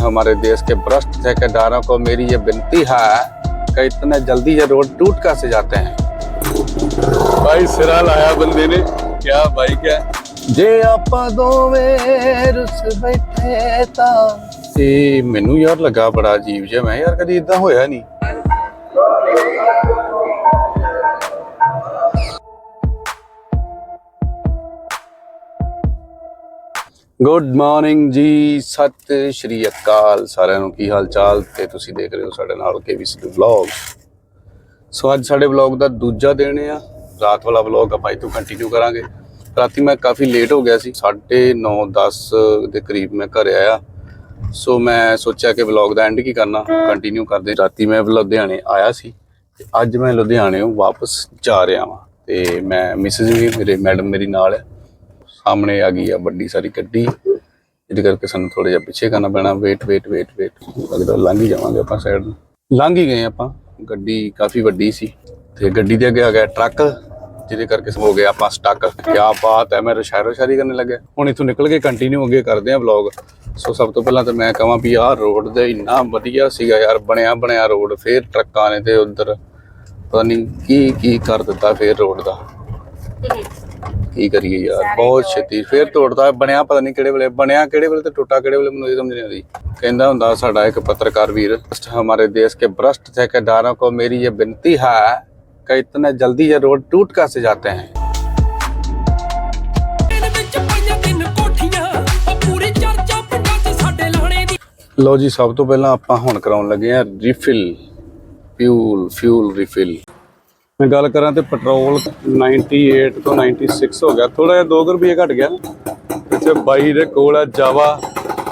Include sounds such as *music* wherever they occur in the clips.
हमारे देश के भ्रष्ट ठेकेदारों को मेरी ये विनती है कि इतने जल्दी ये रोड टूट कैसे जाते हैं भाई सिरा लाया बंदे ने क्या भाई क्या ਜੇ ਆਪਾਂ ਦੋਵੇਂ ਰੁੱਸ ਬੈਠੇ ਤਾਂ ਤੇ ਮੈਨੂੰ ਯਾਰ ਲੱਗਾ ਬੜਾ ਅਜੀਬ ਜਿਹਾ ਮੈਂ ਯਾਰ ਕਦੀ ਇਦਾਂ ਹੋਇਆ ਨਹੀਂ ਗੁੱਡ ਮਾਰਨਿੰਗ ਜੀ, ਸਤਿ ਸ਼੍ਰੀ ਅਕਾਲ ਸਾਰਿਆਂ ਨੂੰ, ਕੀ ਹਾਲ ਚਾਲ ਤੇ ਤੁਸੀਂ ਦੇਖ ਰਹੇ ਹੋ ਸਾਡੇ ਨਾਲ ਕੇਵੀਸੀ ਵਲੌਗ ਸੋ ਅੱਜ ਸਾਡੇ ਵਲੌਗ ਦਾ ਦੂਜਾ ਦਿਨ ਆ। ਰਾਤ ਵਾਲਾ ਵਲੌਗ ਆਪਾਂ ਇਤੋਂ ਕੰਟੀਨਿਊ ਕਰਾਂਗੇ। ਰਾਤੀ ਮੈਂ ਕਾਫੀ ਲੇਟ ਹੋ ਗਿਆ ਸੀ 9:30 10 ਦੇ ਕਰੀਬ ਮੈਂ ਘਰ ਆਇਆ। ਸੋ ਮੈਂ ਸੋਚਿਆ ਕਿ ਵਲੌਗ ਦਾ ਐਂਡ ਕੀ ਕਰਨਾ ਕੰਟੀਨਿਊ ਕਰਦੇ। ਰਾਤੀ ਮੈਂ ਲੁਧਿਆਣੇ ਆਇਆ ਸੀ ਤੇ ਅੱਜ ਮੈਂ ਲੁਧਿਆਣੇ ਵਾਪਸ ਜਾ ਰਿਹਾ ਹਾਂ ਤੇ ਮੈਂ ਮਿਸਿਸ ਵੀ, ਮੇਰੇ ਮੈਡਮ ਮੇਰੀ ਨਾਲ ਹੈ ਸਾਹਮਣੇ ਆ ਗਈ ਆ ਵੱਡੀ ਸਾਰੀ ਗੱਡੀ। ਜਿਹਦੇ ਕਰਕੇ ਸਾਨੂੰ ਥੋੜਾ ਜਿਹਾ ਪਿੱਛੇ ਕਰਨਾ ਪੈਣਾ। ਵੇਟ ਵੇਟ ਵੇਟ ਵੇਟ ਲੱਗਦਾ ਲੰਘ ਹੀ ਜਾਵਾਂਗੇ ਆਪਾਂ ਸਾਈਡ ਨੂੰ। ਲੰਘ ਹੀ ਗਏ ਆਪਾਂ। ਗੱਡੀ ਕਾਫੀ ਵੱਡੀ ਸੀ। ਤੇ ਗੱਡੀ ਦੇ ਅੱਗੇ ਆ ਗਿਆ ਟਰੱਕ, ਜਿਹਦੇ ਕਰਕੇ ਹੋ ਗਿਆ ਆਪਾਂ ਸਟਕ ਕਿਆ ਬਾਤ ਹੈ, ਮੈਂ ਸ਼ਾਇਰੋ ਸ਼ਾਇਰੀ ਕਰਨ ਲੱਗਿਆ। ਹੁਣ ਇਥੋਂ ਨਿਕਲ ਕੇ ਕੰਟੀਨਿਊ ਅੱਗੇ ਕਰਦੇ ਆ ਵਲੌਗ ਸੋ ਸਭ ਤੋਂ ਪਹਿਲਾਂ ਤਾਂ ਮੈਂ ਕਹਾਂ ਵੀ ਆਹ ਰੋਡ ਦੇ ਇੰਨਾ ਵਧੀਆ ਸੀਗਾ ਯਾਰ, ਬਣਿਆ ਬਣਿਆ ਰੋਡ ਫੇਰ ਟਰੱਕਾਂ ਨੇ ਤੇ ਉਧਰ ਪਤਾ ਨਹੀਂ ਕੀ ਕੀ ਕਰ ਦਿੱਤਾ ਫੇਰ ਰੋਡ ਦਾ। ਕੀ ਕਰੀਏ ਯਾਰ? ਬਹੁਤ ਛੇਤੀ। ਫੇਰ ਤੋੜਦਾ ਬਣਿਆ ਪਤਾ ਨਹੀਂ ਕਿਹੜੇ ਵੇਲੇ ਬਣਿਆ ਕਿਹੜੇ ਵੇਲੇ ਤੇ ਟੁੱਟਾ ਕਿਹੜੇ ਵੇਲੇ ਮੈਨੂੰ ਇਹ ਸਮਝ ਨਹੀਂ ਆਉਂਦੀ। ਕਹਿੰਦਾ ਹੁੰਦਾ ਸਾਡਾ ਇੱਕ ਪੱਤਰਕਾਰ ਵੀਰ ਹਮਾਰੇ ਦੇਸ਼ ਕੇ ਭ੍ਰਸ਼ਟ ਠੇਕੇਦਾਰਾਂ ਕੋ ਮੇਰੀ ਇਹ ਬੇਨਤੀ ਹੈ ਕਿ ਇਤਨੇ ਜਲਦੀ ਇਹ ਰੋਡ ਟੂਟ ਕਾ ਸੇ ਜਾਤੇ ਹੈ। ਲੋ ਜੀ ਸਭ ਤੋਂ ਪਹਿਲਾਂ ਆਪਾਂ ਹੁਣ ਕਰਾਉਣ ਲੱਗੇ ਆ ਰੀਫਿਲ ਫਿਊਲ ਫਿਊਲ ਰੀਫਿਲ ਮੈਂ ਗੱਲ ਕਰਾਂ ਤੇ ਪੈਟਰੋਲ 98 ਤੋਂ 96 ਹੋ ਗਿਆ। ਥੋੜਾ ਜਿਹਾ 2 ਰੁਪਏ ਘਟ ਗਿਆ। ਇੱਥੇ ਬਾਈ ਦੇ ਕੋਲ ਆ ਜਾਵਾ।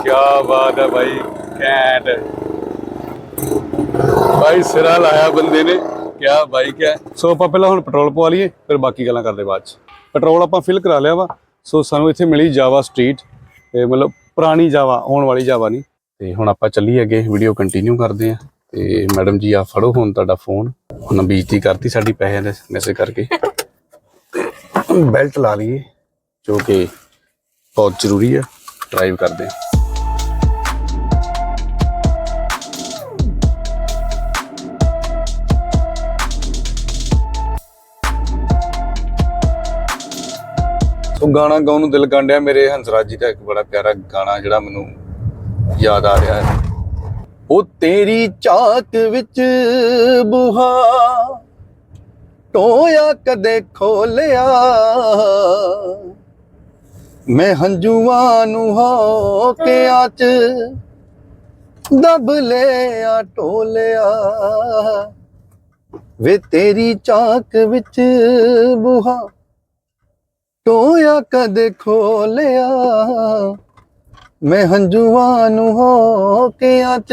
ਕੀ ਬਾਤ ਹੈ ਬਾਈ, ਕੈਂਟ। ਬਾਈ ਸਿਰਾ ਲਾਇਆ ਬੰਦੇ ਨੇ। ਕਿਆ ਬਾਈ ਹੈ ਸੋ ਆਪਾਂ ਪਹਿਲਾਂ ਹੁਣ ਪੈਟਰੋਲ ਪਵਾ ਲਈਏ, ਫਿਰ ਬਾਕੀ ਗੱਲਾਂ ਕਰਦੇ ਬਾਅਦ ਚ। ਪੈਟਰੋਲ ਆਪਾਂ ਫਿਲ ਕਰਾ ਲਿਆ ਵਾ। ਸੋ ਸਾਨੂੰ ਇੱਥੇ ਮਿਲੀ ਜਾਵਾ ਸਟਰੀਟ। ਤੇ ਮਤਲਬ ਪੁਰਾਣੀ ਜਾਵਾ, ਆਉਣ ਵਾਲੀ ਜਾਵਾ ਨਹੀਂ। ਤੇ ਹੁਣ ਆਪਾਂ ਚੱਲੀਏ ਅੱਗੇ ਵੀਡੀਓ ਕੰਟੀਨਿਊ ਕਰਦੇ ਆ ਤੇ ਮੈਡਮ ਜੀ ਆ ਫੜੋ ਹੁਣ ਤੁਹਾਡਾ ਫੋਨ। ਹੁਣ ਬੇਇੱਜ਼ਤੀ ਕਰਤੀ ਸਾਡੀ ਪੈਸੇ ਦੇ ਮੈਸੇਜ ਕਰਕੇ। ਬੈਲਟ ਲਾ ਲਈਏ, ਜੋ ਕਿ ਬਹੁਤ ਜ਼ਰੂਰੀ ਹੈ ਡਰਾਈਵ ਕਰਦੇ ਆ। ਸੋ ਗਾਣਾ ਗਾਉਣ ਨੂੰ ਦਿਲ ਗਾਂਡਿਆ ਮੇਰੇ ਹੰਸਰਾਜ ਜੀ ਦਾ ਇੱਕ ਬੜਾ ਪਿਆਰਾ ਗਾਣਾ ਜਿਹੜਾ ਮੈਨੂੰ ਯਾਦ ਆ ਰਿਹਾ ਹੈ। ਉਹ ਤੇਰੀ ਝਾਕ ਵਿੱਚ ਬੁਹਾ ਟੋਇਆ ਕਦੇ ਖੋਲਿਆ। ਮੈਂ ਹੰਝੂਆਂ ਨੂੰ ਹੋ ਕੇ ਆਚ ਦਬ ਲਿਆ ਟੋਲਿਆ ਵੇ ਤੇਰੀ ਚਾਕ ਵਿੱਚ ਬੁਹਾ ਟੋਇਆ ਕਦੇ ਖੋਲਿਆ। ਮੈਂ ਹੰਝੂਆਂ ਨੂੰ ਹੋ ਕੇ ਅੱਜ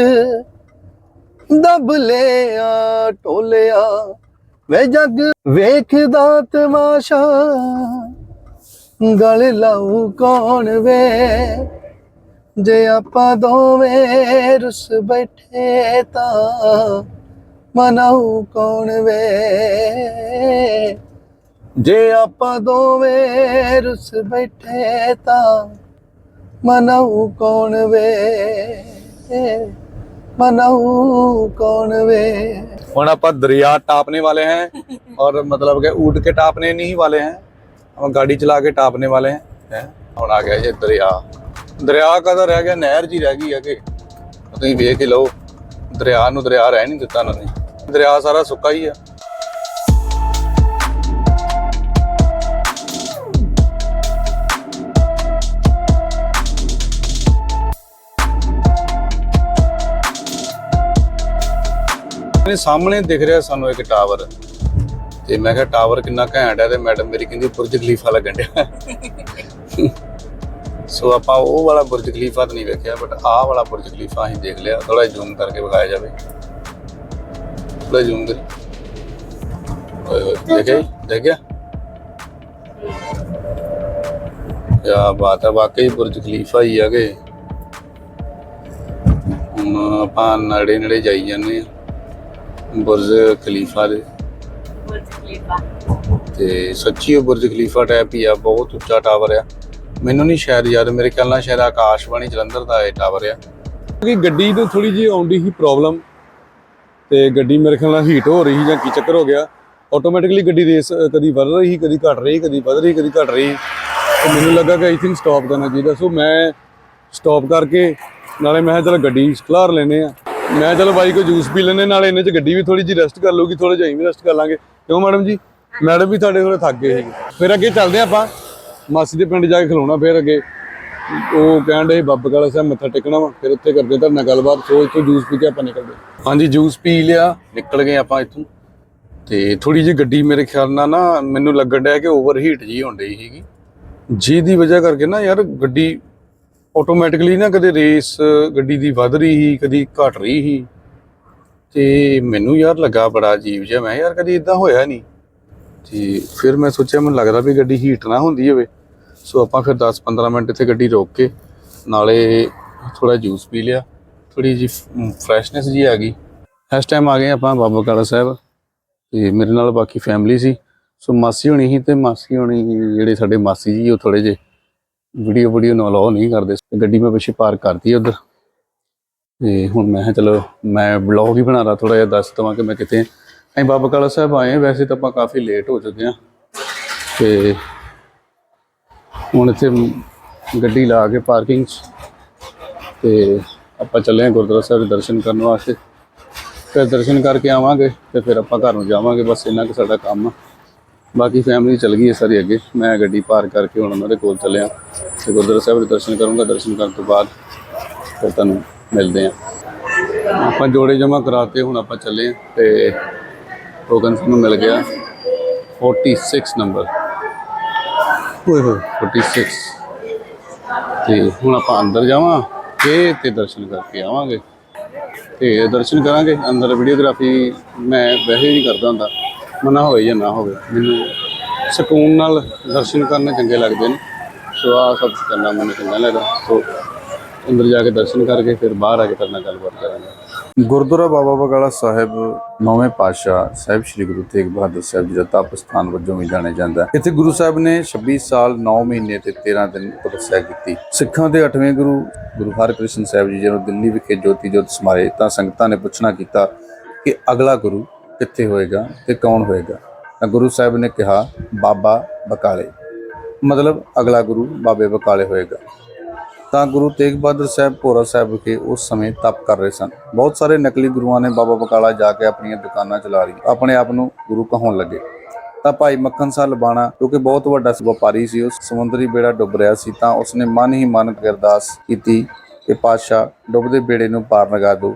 ਦਬ ਲਿਆ, ਟੋਲਿਆ। ਵੇ ਜੱਗ ਵੇਖਦਾ ਤਮਾਸ਼ਾ, ਗਲ ਲਾਉ ਕੌਣ ਵੇ? ਜੇ ਆਪਾਂ ਦੋਵੇਂ ਰੁੱਸ ਬੈਠੇ ਤਾਂ ਮਨਾਉ ਕੌਣ ਵੇ? ਜੇ ਆਪਾਂ ਦੋਵੇਂ ਰੁੱਸ ਬੈਠੇ ਤਾਂ ਮਨਉ ਕੌਣ ਵੇ? ਮਨਉ कौन वे ਹੁਣ ਆਪਾਂ ਦਰਿਆ ਟਾਪਨੇ ਵਾਲੇ ਹੈ ਔਰ ਮਤਲਬ ਕਿ ऊट ਕੇ टापने ਨਹੀਂ ਵਾਲੇ हैं ਆਪਾਂ ਗਾਡੀ ਚਲਾ ਕੇ टापने ਵਾਲੇ हैं ਹੁਣ ਆ ਗਿਆ ਇਹ ਦਰਿਆ। ਦਰਿਆ ਕਾ ਰਹਿ ਗਿਆ? ਨਹਿਰ ਜੀ ਰਹਿ ਗਈ ਹੈ ਤੁਸੀਂ ਵੇਖ ਕੇ ਲਓ। ਦਰਿਆ ਨੂੰ ਦਰਿਆ ਰਹਿ ਨਹੀਂ ਦਿੱਤਾ ਇਹਨਾਂ ਨੇ। ਦਰਿਆ ਸਾਰਾ ਸੁੱਕਾ ਹੀ ਆ। ਮੇਰੇ ਸਾਹਮਣੇ ਦਿਖ ਰਿਹਾ ਸਾਨੂੰ ਇੱਕ ਟਾਵਰ। ਤੇ ਮੈਂ ਕਿਹਾ, ਟਾਵਰ ਕਿੰਨਾ ਘੈਂਟ ਹੈ ਤੇ ਮੈਡਮ ਮੇਰੀ ਕਹਿੰਦੀ, ਬੁਰਜ ਖਲੀਫਾ ਲੱਗਣ ਡਿਆ। *laughs* ਸੋ ਆਪਾਂ ਉਹ ਵਾਲਾ ਬੁਰਜ ਖਲੀਫਾ ਤਾਂ ਨਹੀਂ ਵੇਖਿਆ ਬਟ ਆਹ ਵਾਲਾ ਬੁਰਜ ਖਲੀਫਾ ਅਸੀਂ ਦੇਖ ਲਿਆ। ਥੋੜਾ ਜ਼ੂਮ ਕਰਕੇ ਵਿਖਾਇਆ ਜਾਵੇ। ਥੋੜਾ ਜ਼ੂਮ ਕਰ। ਦੇਖਿਆ ਦੇਖਿਆ? ਕਿਆ ਬਾਤ ਹੈ, ਵਾਕਈ ਬੁਰਜ ਖਲੀਫਾ ਹੀ ਹੈਗੇ। ਹੁਣ ਆਪਾਂ ਨੇੜੇ ਨੇੜੇ ਜਾਈ ਜਾਂਦੇ ਆ ਬੁਰਜ ਖਲੀਫਾ ਦੇ। ਤੇ ਸੱਚੀ ਉਹ ਬੁਰਜ ਖਲੀਫਾ ਟਾਈਪ ਹੀ ਆ ਬਹੁਤ ਉੱਚਾ ਟਾਵਰ ਆ। ਮੈਨੂੰ ਨਹੀਂ ਸ਼ਾਇਦ ਯਾਦ ਮੇਰੇ ਖਿਆਲ ਨਾਲ ਸ਼ਾਇਦ ਆਕਾਸ਼ਬਾਣੀ ਜਲੰਧਰ ਦਾ ਇਹ ਟਾਵਰ ਆ। ਕਿ ਗੱਡੀ ਨੂੰ ਥੋੜੀ ਜਿਹੀ ਆਉਂਦੀ ਸੀ ਪ੍ਰੋਬਲਮ ਤੇ ਗੱਡੀ ਮੇਰੇ ਖਿਆਲ ਨਾਲ ਹੀਟ ਹੋ ਰਹੀ ਸੀ ਜਾਂ ਕੀ ਚੱਕਰ ਹੋ ਗਿਆ। ਆਟੋਮੈਟਿਕਲੀ ਗੱਡੀ ਰੇਸ ਕਦੀ ਵੱਧ ਰਹੀ ਕਦੀ ਘਟ ਰਹੀ ਕਦੀ ਵੱਧ ਰਹੀ ਕਦੀ ਘਟ ਰਹੀ। ਤੇ ਮੈਨੂੰ ਲੱਗਾ ਕਿ ਆਈ ਥਿੰਕ ਸਟਾਪ ਕਰਨਾ ਚਾਹੀਦਾ। ਸੋ ਮੈਂ ਸਟਾਪ ਕਰਕੇ ਨਾਲੇ ਮੈਂ ਕਿਹਾ ਚਲ ਗੱਡੀ ਖਲਾਰ ਲੈਨੇ ਆ ਮੈਂ ਚਲੋ ਬਾਈ ਕੋ ਜੂਸ ਪੀ ਲੈਨੇ ਨਾਲੇ ਇਹਨੇ ਚ ਗੱਡੀ ਵੀ ਥੋੜੀ ਜਿਹੀ ਰੈਸਟ ਕਰ ਲੂਗੀ ਥੋੜੇ ਜਿਹੀ ਵੀ ਰੈਸਟ ਕਰ ਲਾਂਗੇ। ਕਿਉਂ ਮੈਡਮ ਜੀ? ਮੈਡਮ ਵੀ ਤੁਹਾਡੇ ਕੋਲ ਥੱਕ ਗਏ ਸੀ ਫਿਰ ਅੱਗੇ ਚੱਲਦੇ ਆਪਾਂ। ਮਾਸੀ ਦੇ ਪਿੰਡ ਜਾ ਕੇ ਖਲੋਣਾ ਫਿਰ ਅੱਗੇ। ਉਹ ਕਹਿਣ ਦੇ ਬੱਬ ਕਾਲਾ ਸਾਹਿਬ ਮੱਥਾ ਟੇਕਣਾ ਵਾ, ਫਿਰ ਉੱਥੇ ਕਰਦੇ ਤੁਹਾਡੇ ਨਾਲ ਗੱਲਬਾਤ ਸੋ ਇੱਥੋਂ ਜੂਸ ਪੀ ਕੇ ਆਪਾਂ ਨਿਕਲਦੇ। ਹਾਂਜੀ, ਜੂਸ ਪੀ ਲਿਆ, ਨਿਕਲ ਗਏ ਆਪਾਂ ਇੱਥੋਂ। ਤੇ ਥੋੜੀ ਜਿਹੀ ਗੱਡੀ ਮੇਰੇ ਖਿਆਲ ਨਾਲ ਨਾ ਮੈਨੂੰ ਲੱਗਣ ਡਿਆ ਕਿ ਓਵਰ ਹੀਟ ਜੀ ਹੋਣ ਡਈ ਸੀਗੀ। ਜਿਹਦੀ ਵਜ੍ਹਾ ਕਰਕੇ ਨਾ ਯਾਰ ਗੱਡੀ ਆਟੋਮੈਟਿਕਲੀ ਨਾ ਕਦੇ ਰੇਸ ਗੱਡੀ ਦੀ ਵੱਧ ਰਹੀ ਸੀ, ਕਦੀ ਘਟ ਰਹੀ ਸੀ। ਤੇ ਮੈਨੂੰ ਯਾਰ ਲੱਗਾ ਬੜਾ ਅਜੀਬ ਜਿਹਾ, ਮੈਂ ਯਾਰ ਕਦੀ ਇਦਾਂ ਹੋਇਆ ਨਹੀਂ। ਤੇ ਫਿਰ ਮੈਂ ਸੋਚਿਆ, ਮੈਨੂੰ ਲੱਗਦਾ ਵੀ ਗੱਡੀ ਹੀਟ ਨਾ ਹੁੰਦੀ ਹੋਵੇ। ਸੋ ਆਪਾਂ ਫਿਰ 10-15 ਮਿੰਟ ਇੱਥੇ ਗੱਡੀ ਰੋਕ ਕੇ ਨਾਲੇ ਥੋੜਾ ਜੂਸ ਪੀ ਲਿਆ। ਥੋੜੀ ਜੀ ਫਰੈਸ਼ਨੈਸ ਜੀ ਆ ਗਈ। ਇਸ ਟਾਈਮ ਆ ਗਏ ਆਪਾਂ ਬਾਬਾ ਕਾਲਾ ਸਾਹਿਬ। ਤੇ ਮੇਰੇ ਨਾਲ ਬਾਕੀ ਫੈਮਿਲੀ ਸੀ। ਸੋ ਮਾਸੀ ਹੋਣੀ ਸੀ ਤੇ ਮਾਸੀ ਹੋਣੀ ਜਿਹੜੇ ਸਾਡੇ ਮਾਸੀ ਜੀ, ਉਹ ਥੋੜੇ ਜੇ ਵੀਡੀਓ ਵੀਡੀਓ ਨਾਲ ਅਲਾਉ ਨਹੀਂ ਕਰਦੇ। ਗੱਡੀ ਮੈਂ ਪਿੱਛੇ ਪਾਰਕ ਕਰਤੀ ਉਧਰ। ਤੇ ਹੁਣ ਮੈਂ ਕਿਹਾ ਚਲੋ, ਮੈਂ ਬਲੌਗ ਹੀ ਬਣਾ ਲਾ ਥੋੜਾ ਜਿਹਾ, ਦੱਸ ਦਵਾਂ ਕਿ ਮੈਂ ਕਿਤੇ ਅਸੀਂ ਬਾਬਾ ਕਾਲਾ ਸਾਹਿਬ ਆਏ ਹਾਂ ਵੈਸੇ ਤਾਂ ਆਪਾਂ ਕਾਫੀ ਲੇਟ ਹੋ ਚੁੱਕੇ ਹਾਂ ਤੇ ਹੁਣ ਇੱਥੇ ਗੱਡੀ ਲਾ ਕੇ ਪਾਰਕਿੰਗ 'ਚ। ਤੇ ਆਪਾਂ ਚੱਲੇ ਹਾਂ ਗੁਰਦੁਆਰਾ ਸਾਹਿਬ ਦੇ ਦਰਸ਼ਨ ਕਰਨ ਵਾਸਤੇ। ਫਿਰ ਦਰਸ਼ਨ ਕਰਕੇ ਆਵਾਂਗੇ ਤੇ ਫਿਰ ਆਪਾਂ ਘਰ ਨੂੰ ਜਾਵਾਂਗੇ, ਬਸ ਇੰਨਾ ਕਿ ਸਾਡਾ ਕੰਮ ਆ। ਬਾਕੀ ਫੈਮਿਲੀ ਚੱਲ ਗਈ ਹੈ ਸਾਰੀ ਅੱਗੇ। ਮੈਂ ਗੱਡੀ ਪਾਰ ਕਰਕੇ ਹੁਣ ਉਹਨਾਂ ਦੇ ਕੋਲ ਚੱਲਿਆ। ਤੇ ਗੁਰਦੁਆਰਾ ਸਾਹਿਬ ਦੇ ਦਰਸ਼ਨ ਕਰੂੰਗਾ। ਦਰਸ਼ਨ ਕਰਨ ਤੋਂ ਬਾਅਦ ਫਿਰ ਤੁਹਾਨੂੰ ਮਿਲਦੇ ਆ ਆਪਾਂ ਜੋੜੇ ਜਮਾ ਕਰਾਤੇ ਹੁਣ ਆਪਾਂ ਚੱਲੇ ਤੇ ਟੋਕਨ ਸਾਨੂੰ ਮਿਲ ਗਿਆ। 46 ਨੰਬਰ ਓਏ ਹੋਏ। 46 ਤੇ ਹੁਣ ਆਪਾਂ ਅੰਦਰ ਜਾਵਾਂ ਤੇ ਤੇ ਦਰਸ਼ਨ ਕਰਕੇ ਆਵਾਂਗੇ। ਤੇ ਦਰਸ਼ਨ ਕਰਾਂਗੇ। ਅੰਦਰ ਵੀਡੀਓਗ੍ਰਾਫੀ ਮੈਂ ਵੈਸੇ ਹੀ ਨਹੀਂ ਕਰਦਾ ਹੁੰਦਾ। ਮਨਾ ਹੋਵੇ ਜਾਂ ਨਾ ਹੋਵੇ, ਮੈਨੂੰ ਸਕੂਨ ਨਾਲ ਦਰਸ਼ਨ ਕਰਨੇ ਚੰਗੇ ਲੱਗਦੇ ਨੇ। ਸੋ ਆ ਸਭ ਕਰਨਾ ਮੈਨੂੰ ਚੰਗਾ ਲੱਗਦਾ ਸੋ ਅੰਦਰ ਜਾ ਕੇ ਦਰਸ਼ਨ ਕਰਕੇ ਫਿਰ ਬਾਹਰ ਆ ਕੇ ਤੁਹਾਡੇ ਗੱਲਬਾਤ ਕਰਾਂਗੇ। ਗੁਰਦੁਆਰਾ ਬਾਬਾ ਬਗਾਲਾ ਸਾਹਿਬ ਨੌਵੇਂ ਪਾਤਸ਼ਾਹ ਸਾਹਿਬ ਸ੍ਰੀ ਗੁਰੂ ਤੇਗ ਬਹਾਦਰ ਸਾਹਿਬ ਜੀ ਦਾ ਤਪ ਸਥਾਨ ਵਜੋਂ ਵੀ ਜਾਣਿਆ ਜਾਂਦਾ ਇੱਥੇ ਗੁਰੂ ਸਾਹਿਬ ਨੇ 26 ਸਾਲ 9 ਮਹੀਨੇ ਤੇ 13 ਦਿਨ ਤਪੱਸਿਆ ਕੀਤੀ। ਸਿੱਖਾਂ ਦੇ 8ਵੇਂ ਗੁਰੂ ਗੁਰੂ ਹਰਕ੍ਰਿਸ਼ਨ ਸਾਹਿਬ ਜੀ ਜਦੋਂ ਦਿੱਲੀ ਵਿਖੇ ਜੋਤੀ ਜੋਤ ਸਮਾਏ, ਤਾਂ ਸੰਗਤਾਂ ਨੇ ਪੁੱਛਣਾ ਕੀਤਾ ਕਿ ਅਗਲਾ ਗੁਰੂ ਕਿੱਥੇ ਹੋਏਗਾ ਤੇ ਕੌਣ ਹੋਏਗਾ? ਤਾਂ ਗੁਰੂ ਸਾਹਿਬ ਨੇ ਕਿਹਾ, ਬਾਬਾ ਬਕਾਲੇ। ਮਤਲਬ ਅਗਲਾ ਗੁਰੂ ਬਾਬੇ ਬਕਾਲੇ ਹੋਏਗਾ। ਤਾਂ ਗੁਰੂ ਤੇਗ ਬਹਾਦਰ ਸਾਹਿਬ, ਭੋਰਾ ਸਾਹਿਬ ਵਿਖੇ ਉਸ ਸਮੇਂ ਤਪ ਕਰ ਰਹੇ ਸਨ। ਬਹੁਤ ਸਾਰੇ ਨਕਲੀ ਗੁਰੂਆਂ ਨੇ ਬਾਬਾ ਬਕਾਲਾ ਜਾ ਕੇ ਆਪਣੀਆਂ ਦੁਕਾਨਾਂ ਚਲਾ ਲਈ ਆਪਣੇ ਆਪ ਨੂੰ ਗੁਰੂ ਕਹਾਉਣ ਲੱਗੇ। ਤਾਂ ਭਾਈ ਮੱਖਣ ਸਾਹਿਬ ਲਬਾਣਾ ਕਿਉਂਕਿ ਬਹੁਤ ਵੱਡਾ ਵਪਾਰੀ ਸੀ, ਉਸ ਸਮੁੰਦਰੀ ਬੇੜਾ ਡੁੱਬ ਰਿਹਾ ਸੀ, ਤਾਂ ਉਸਨੇ ਮਨ ਹੀ ਮਨ ਅਰਦਾਸ ਕੀਤੀ ਕਿ ਪਾਤਸ਼ਾਹ, ਡੁੱਬਦੇ ਬੇੜੇ ਨੂੰ ਪਾਰ ਲਗਾ ਦਿਓ।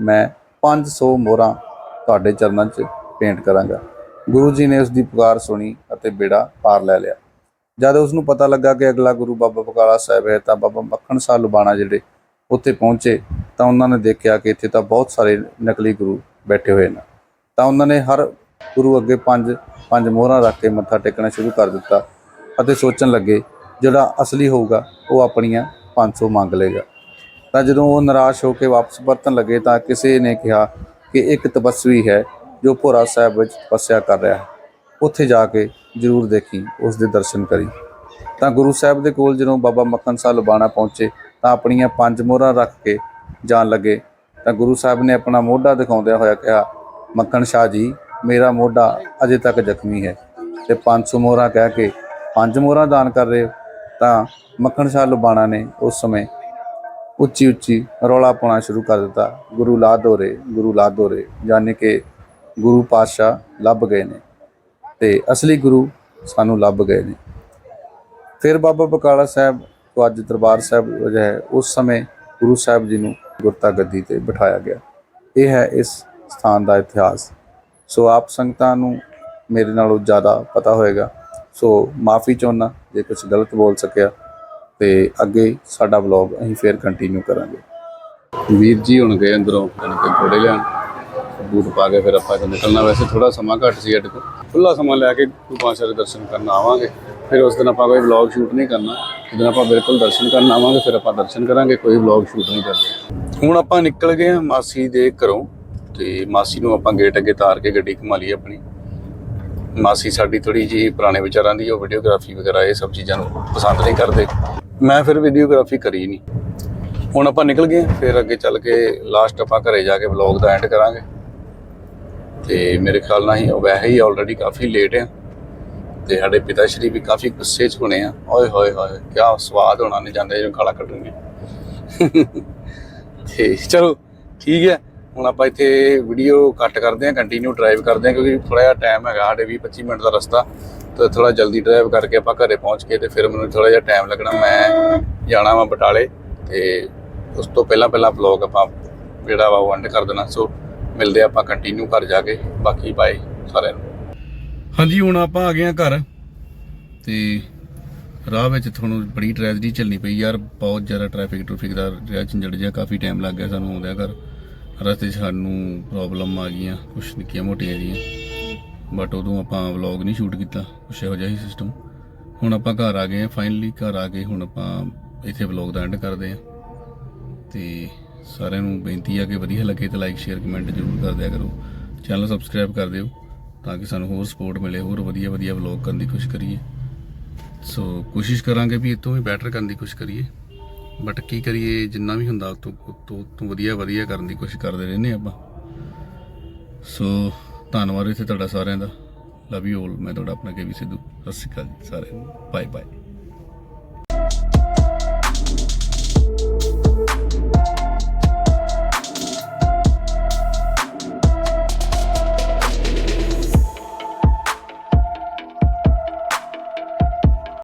ਮੈਂ 500 ਮੋਹਰਾਂ ਤੁਹਾਡੇ ਚਰਨਾਂ 'ਚ ਪੇਂਟ ਕਰਾਂਗਾ। ਗੁਰੂ ਜੀ ਨੇ ਉਸ ਦੀ ਪੁਕਾਰ ਸੁਣੀ ਅਤੇ ਬੇੜਾ ਪਾਰ ਲੈ ਲਿਆ। ਜਦ ਉਸ ਨੂੰ ਪਤਾ ਲੱਗਾ ਕਿ ਅਗਲਾ ਗੁਰੂ ਬਾਬਾ ਬਕਾਲਾ ਸਾਹਿਬ ਹੈ ਤਾਂ ਬਾਬਾ ਮੱਖਣ ਸਾਹਿਬ ਲੁਬਾਣਾ ਜਿਹੜੇ ਉੱਥੇ ਪਹੁੰਚੇ ਤਾਂ ਉਹਨਾਂ ਨੇ ਦੇਖਿਆ ਕਿ ਇੱਥੇ ਤਾਂ ਬਹੁਤ ਸਾਰੇ ਨਕਲੀ ਗੁਰੂ ਬੈਠੇ ਹੋਏ ਨੇ। ਤਾਂ ਉਹਨਾਂ ਨੇ ਹਰ ਗੁਰੂ ਅੱਗੇ ਪੰਜ ਪੰਜ ਮੋਹਰਾਂ ਰੱਖ ਕੇ ਮੱਥਾ ਟੇਕਣਾ ਸ਼ੁਰੂ ਕਰ ਦਿੱਤਾ ਅਤੇ ਸੋਚਣ ਲੱਗੇ, ਜਿਹੜਾ ਅਸਲੀ ਹੋਊਗਾ, ਉਹ ਆਪਣੀਆਂ 500 ਮੰਗ ਲਏਗਾ। ਤਾਂ ਜਦੋਂ ਉਹ ਨਿਰਾਸ਼ ਹੋ ਕੇ ਵਾਪਸ ਪਰਤਣ ਲੱਗੇ ਤਾਂ ਕਿਸੇ ਨੇ ਕਿਹਾ ਕਿ ਇੱਕ ਤਪਸਵੀ ਹੈ ਜੋ ਭੋਰਾ ਸਾਹਿਬ ਵਿੱਚ ਤਪੱਸਿਆ ਕਰ ਰਿਹਾ ਹੈ। ਉੱਥੇ ਜਾ ਕੇ ਜ਼ਰੂਰ ਦੇਖੀ, ਉਸ ਦੇ ਦਰਸ਼ਨ ਕਰੀ। ਤਾਂ ਗੁਰੂ ਸਾਹਿਬ ਦੇ ਕੋਲ ਜਦੋਂ ਬਾਬਾ ਮੱਖਣ ਸਾਹਿਬ ਲਬਾਣਾ ਪਹੁੰਚੇ, ਤਾਂ ਆਪਣੀਆਂ ਪੰਜ ਮੋਹਰਾਂ ਰੱਖ ਕੇ ਜਾਣ ਲੱਗੇ। ਤਾਂ ਗੁਰੂ ਸਾਹਿਬ ਨੇ ਆਪਣਾ ਮੋਢਾ ਦਿਖਾਉਂਦਿਆਂ ਹੋਇਆ ਕਿਹਾ, ਮੱਖਣ ਸ਼ਾਹ ਜੀ, ਮੇਰਾ ਮੋਢਾ ਅਜੇ ਤੱਕ ਜ਼ਖਮੀ ਹੈ। ਤੇ 500 ਮੋਹਰਾਂ ਕਹਿ ਕੇ, ਪੰਜ ਮੋਹਰਾਂ ਦਾਨ ਕਰ ਰਹੇ ਹੋ? ਤਾਂ ਮੱਖਣ ਸ਼ਾਹ ਲਬਾਣਾ ਨੇ ਉਸ ਸਮੇਂ ਉੱਚੀ ਉੱਚੀ ਰੌਲਾ ਪਾਉਣਾ ਸ਼ੁਰੂ ਕਰ ਦਿੱਤਾ। ਗੁਰੂ ਲਾ ਦੋਰੇ, ਗੁਰੂ ਲਾ ਦੋਰੇ ਯਾਨੀ ਕਿ ਗੁਰੂ ਪਾਤਸ਼ਾਹ ਲੱਭ ਗਏ ਨੇ ਤੇ ਅਸਲੀ ਗੁਰੂ ਸਾਨੂੰ ਲੱਭ ਗਏ ਨੇ। ਫਿਰ ਬਾਬਾ ਬਕਾਲਾ ਸਾਹਿਬ ਤੋਂ ਅੱਜ ਦਰਬਾਰ ਸਾਹਿਬ ਜੋ ਹੈ, ਉਸ ਸਮੇਂ ਗੁਰੂ ਸਾਹਿਬ ਜੀ ਨੂੰ ਗੁਰਤਾ ਗੱਦੀ ਤੇ ਬਿਠਾਇਆ ਗਿਆ। ਇਹ ਹੈ ਇਸ ਸਥਾਨ ਦਾ ਇਤਿਹਾਸ। ਸੋ ਆਪ ਸੰਗਤਾਂ ਨੂੰ ਮੇਰੇ ਨਾਲੋਂ ਜ਼ਿਆਦਾ ਪਤਾ ਹੋਏਗਾ। ਸੋ ਮਾਫੀ ਚਾਹੁੰਦਾ, ਜੇ ਕੁਝ ਗਲਤ ਬੋਲ ਸਕਿਆ ਤੇ ਅੱਗੇ ਸਾਡਾ ਵਲੌਗ ਅਸੀਂ ਫੇਰ ਕੰਟੀਨਿਊ ਕਰਾਂਗੇ। ਵੀਰ ਜੀ ਹੁਣ ਗਏ ਅੰਦਰੋਂ ਕਣਕ ਥੋੜੇ ਲੈਣ। ਬੂਟ ਪਾ ਕੇ ਫਿਰ ਆਪਾਂ ਨਿਕਲਣਾ। ਵੈਸੇ ਥੋੜਾ ਸਮਾਂ ਘੱਟ ਸੀ ਸਾਡੇ ਕੋਲ। ਖੁੱਲਾ ਸਮਾਂ ਲੈ ਕੇ ਗੁਰੂ ਪਾਤਸ਼ਾਹ ਦੇ ਦਰਸ਼ਨ ਕਰਨ ਆਵਾਂਗੇ। ਫਿਰ ਉਸ ਦਿਨ ਆਪਾਂ ਕੋਈ ਵਲੌਗ ਸ਼ੂਟ ਨਹੀਂ ਕਰਨਾ। ਉਸ ਦਿਨ ਆਪਾਂ ਬਿਲਕੁਲ ਦਰਸ਼ਨ ਕਰਨ ਆਵਾਂਗੇ, ਫਿਰ ਆਪਾਂ ਦਰਸ਼ਨ ਕਰਾਂਗੇ, ਕੋਈ ਵਲੌਗ ਸ਼ੂਟ ਨਹੀਂ ਕਰਦੇ। ਹੁਣ ਆਪਾਂ ਨਿਕਲ ਗਏ ਹਾਂ ਮਾਸੀ ਦੇ ਘਰੋਂ ਤੇ ਮਾਸੀ ਨੂੰ ਆਪਾਂ ਗੇਟ ਅੱਗੇ ਤਾਰ ਕੇ ਗੱਡੀ ਘੁਮਾ ਲਈ ਆਪਣੀ। ਮਾਸੀ ਸਾਡੀ ਥੋੜੀ ਜੀ ਪੁਰਾਣੇ ਵਿਚਾਰਾਂ ਦੀ, ਉਹ ਵੀਡੀਓਗ੍ਰਾਫੀ ਵਗੈਰਾ, ਇਹ ਸਭ ਚੀਜ਼ਾਂ ਨੂੰ ਪਸੰਦ ਨਹੀਂ ਕਰਦੇ। ਮੈਂ ਫਿਰ ਵੀਡੀਓਗ੍ਰਾਫੀ ਕਰੀ ਨਹੀਂ ਹੁਣ ਆਪਾਂ ਨਿਕਲ ਗਏ, ਫਿਰ ਅੱਗੇ ਚੱਲ ਕੇ ਲਾਸਟ ਆਪਾਂ ਘਰੇ ਜਾ ਕੇ ਵਲੌਗ ਦਾ ਐਂਡ ਕਰਾਂਗੇ। ਤੇ ਮੇਰੇ ਖਿਆਲ ਨਾਲ ਹੀ ਵੈਸੇ ਹੀ ਆਲਰੇਡੀ ਕਾਫੀ ਲੇਟ ਆ। ਤੇ ਸਾਡੇ ਪਿਤਾ ਸ਼੍ਰੀ ਵੀ ਕਾਫੀ ਗੁੱਸੇ 'ਚ ਹੋਣੇ ਆ। ਓਏ ਹੋਏ ਹੋਏ ਕੀ ਸਵਾਦ ਹੋਣਾ ਨਹੀਂ ਜਾਂਦੇ ਜਦੋਂ ਗਾਲਾਂ ਕੱਢਣਗੇ ਤੇ ਚਲੋ, ਠੀਕ ਹੈ। ਹੁਣ ਆਪਾਂ ਇੱਥੇ ਵੀਡੀਓ ਕੱਟ ਕਰਦੇ ਹਾਂ ਕੰਟੀਨਿਊ ਡਰਾਈਵ ਕਰਦੇ ਹਾਂ, ਕਿਉਂਕਿ ਥੋੜਾ ਜਿਹਾ ਟਾਈਮ ਹੈਗਾ, ਸਾਡੇ 20 25 ਮਿੰਟ ਦਾ ਰਸਤਾ, ਤੇ ਥੋੜਾ ਜਲਦੀ ਡਰਾਈਵ ਕਰਕੇ ਆਪਾਂ ਘਰੇ ਪਹੁੰਚ ਕੇ ਤੇ ਫਿਰ ਮੈਨੂੰ ਥੋੜਾ ਜਿਹਾ ਟਾਈਮ ਲੱਗਣਾ, ਮੈਂ ਜਾਣਾ ਵਾ ਬਟਾਲੇ, ਤੇ ਉਸ ਤੋਂ ਪਹਿਲਾਂ ਪਹਿਲਾਂ ਵਲੌਗ ਆਪਾਂ ਜਿਹੜਾ ਵਾ ਉਹ ਐਂਡ ਕਰ ਦੇਣਾ ਸੋ ਮਿਲਦੇ ਆਪਾਂ ਕੰਟੀਨਿਊ ਘਰ ਜਾ ਕੇ, ਬਾਕੀ ਬਾਏ ਸਾਰਿਆਂ ਨੂੰ। ਹਾਂਜੀ, ਹੁਣ ਆਪਾਂ ਆ ਗਏ ਆ ਘਰ, ਤੇ ਰਾਹ ਵਿੱਚ ਤੁਹਾਨੂੰ ਬੜੀ ਟ੍ਰੈਜਡੀ ਚੱਲਣੀ ਪਈ ਯਾਰ, ਬਹੁਤ ਜ਼ਿਆਦਾ ਟ੍ਰੈਫਿਕ ਟ੍ਰੈਫਿਕ ਦਾ ਰਿਹਾ ਝੰਜੜ ਜਿਹਾ, ਕਾਫੀ ਟਾਈਮ ਲੱਗ ਗਿਆ ਸਾਨੂੰ ਆਉਂਦਿਆਂ ਘਰ। ਰਸਤੇ 'ਚ ਸਾਨੂੰ ਪ੍ਰੋਬਲਮ ਆ ਗਈਆਂ, ਕੁਛ ਨਿੱਕੀਆਂ ਮੋਟੀਆਂ ਜੀਆਂ ਬਟ ਉਦੋਂ ਆਪਾਂ ਵਲੌਗ ਨਹੀਂ ਸ਼ੂਟ ਕੀਤਾ, ਕੁਛ ਇਹੋ ਜਿਹਾ ਹੀ ਸਿਸਟਮ ਹੁਣ ਆਪਾਂ ਘਰ ਆ ਗਏ ਆ ਫਾਈਨਲੀ ਘਰ ਆ ਕੇ ਹੁਣ ਆਪਾਂ ਇੱਥੇ ਵਲੌਗ ਦਾ ਐਂਡ ਕਰਦੇ ਆ ਤੇ ਸਾਰਿਆਂ ਨੂੰ ਬੇਨਤੀ ਆ ਕਿ ਵਧੀਆ ਲੱਗੇ ਤਾਂ ਲਾਈਕ ਸ਼ੇਅਰ ਕਮੈਂਟ ਜ਼ਰੂਰ ਕਰ ਦਿਆ ਕਰੋ। ਚੈਨਲ ਸਬਸਕ੍ਰਾਈਬ ਕਰ ਦਿਓ, ਤਾਂ ਕਿ ਸਾਨੂੰ ਹੋਰ ਸਪੋਰਟ ਮਿਲੇ, ਹੋਰ ਵਧੀਆ ਵਧੀਆ ਵਲੌਗ ਕਰਨ ਦੀ ਕੋਸ਼ਿਸ਼ ਕਰੀਏ। ਸੋ ਕੋਸ਼ਿਸ਼ ਕਰਾਂਗੇ ਵੀ ਇਹ ਵੀ ਬੈਟਰ ਕਰਨ ਦੀ ਕੋਸ਼ਿਸ਼ ਕਰੀਏ। ਬਟ ਕੀ ਕਰੀਏ, ਜਿੰਨਾ ਵੀ ਹੁੰਦਾ ਉਹ ਤੋਂ ਤੋਂ ਤੋਂ ਵਧੀਆ ਵਧੀਆ ਕਰਨ ਦੀ ਕੋਸ਼ਿਸ਼ ਕਰਦੇ ਰਹਿੰਦੇ ਆਪਾਂ। ਸੋ ਧੰਨਵਾਦ ਇੱਥੇ ਤੁਹਾਡਾ ਸਾਰਿਆਂ ਦਾ। ਲਵ ਯੂ ਆਲ ਮੈਂ ਤੁਹਾਡਾ ਆਪਣਾ ਕੇਵੀ ਸਿੱਧੂ। ਸਤਿ ਸ਼੍ਰੀ ਅਕਾਲ ਜੀ ਸਾਰਿਆਂ ਨੂੰ। Bye bye